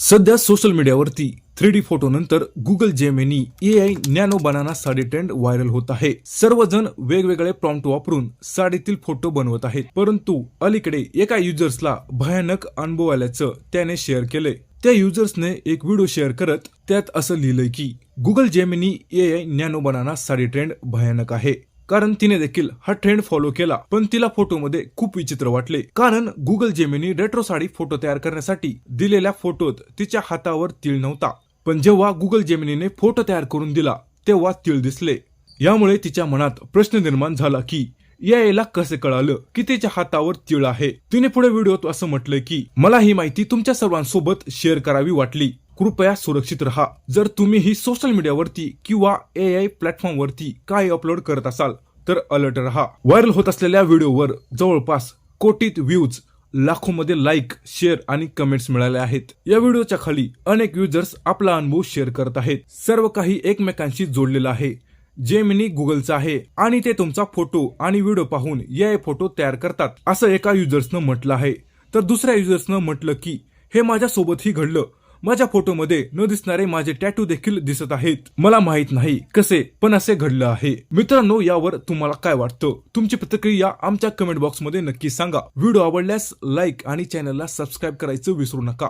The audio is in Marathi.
सध्या सोशल मीडियावरती थ्री डी फोटो नंतर Google Gemini A I nano banana sari trend viral होत आहे. सर्वजण वेगवेगळे प्रॉम्प्ट वापरून साडीतील फोटो बनवत आहेत. परंतु अलीकडे एका युजर्सला भयानक अनुभव आल्याचं त्याने शेअर केले त्या युजर्सने एक व्हिडिओ शेअर करत त्यात असं लिहिलंय की Google Gemini A I nano banana sari trend भयानक आहे. कारण तिने देखील हा ट्रेंड फॉलो केला. पण तिला फोटोमध्ये खूप विचित्र वाटले. कारण Google Gemini retro sari photo तयार करण्यासाठी दिलेल्या फोटोत तिच्या हातावर तीळ नव्हता. पण जेव्हा गुगल जेमिनीने फोटो तयार करून दिला तेव्हा तीळ दिसले. यामुळे तिच्या मनात प्रश्न निर्माण झाला की या याला कसे कळालं की तिच्या हातावर तीळ आहे? तिने पुढे व्हिडिओत असं म्हटलंय की मला ही माहिती तुमच्या सर्वांसोबत शेअर करावी वाटली. कृपया सुरक्षित रहा. जर तुम्ही ही सोशल मीडियावरती किंवा ए आय प्लॅटफॉर्मवरती काय अपलोड करत असाल तर अलर्ट रहा. व्हायरल होत असलेल्या व्हिडिओवर जवळपास कोटीत व्ह्यूज लाखोमध्ये लाईक शेअर आणि कमेंट्स मिळाले आहेत. या व्हिडिओच्या खाली अनेक युजर्स आपला अनुभव शेअर करत आहेत. सर्व काही एकमेकांशी जोडलेलं आहे. जेमिनी गुगलचं आहे आणि ते तुमचा फोटो आणि व्हिडिओ पाहून या फोटो तयार करतात असं एका युजर्सनं म्हटलं आहे. तर दुसऱ्या युजर्सनं म्हटलं की हे माझ्या सोबतही घडलं. माझ्या फोटोमध्ये न दिसणारे माझे टॅटू देखील दिसत आहेत. मला माहीत नाही कसे पण असे घडलं आहे. मित्रांनो यावर तुम्हाला काय वाटतं? तुमची प्रतिक्रिया आमच्या कमेंट बॉक्समध्ये नक्की सांगा. व्हिडिओ आवडल्यास लाईक आणि चॅनलला सबस्क्राईब करायचं विसरू नका.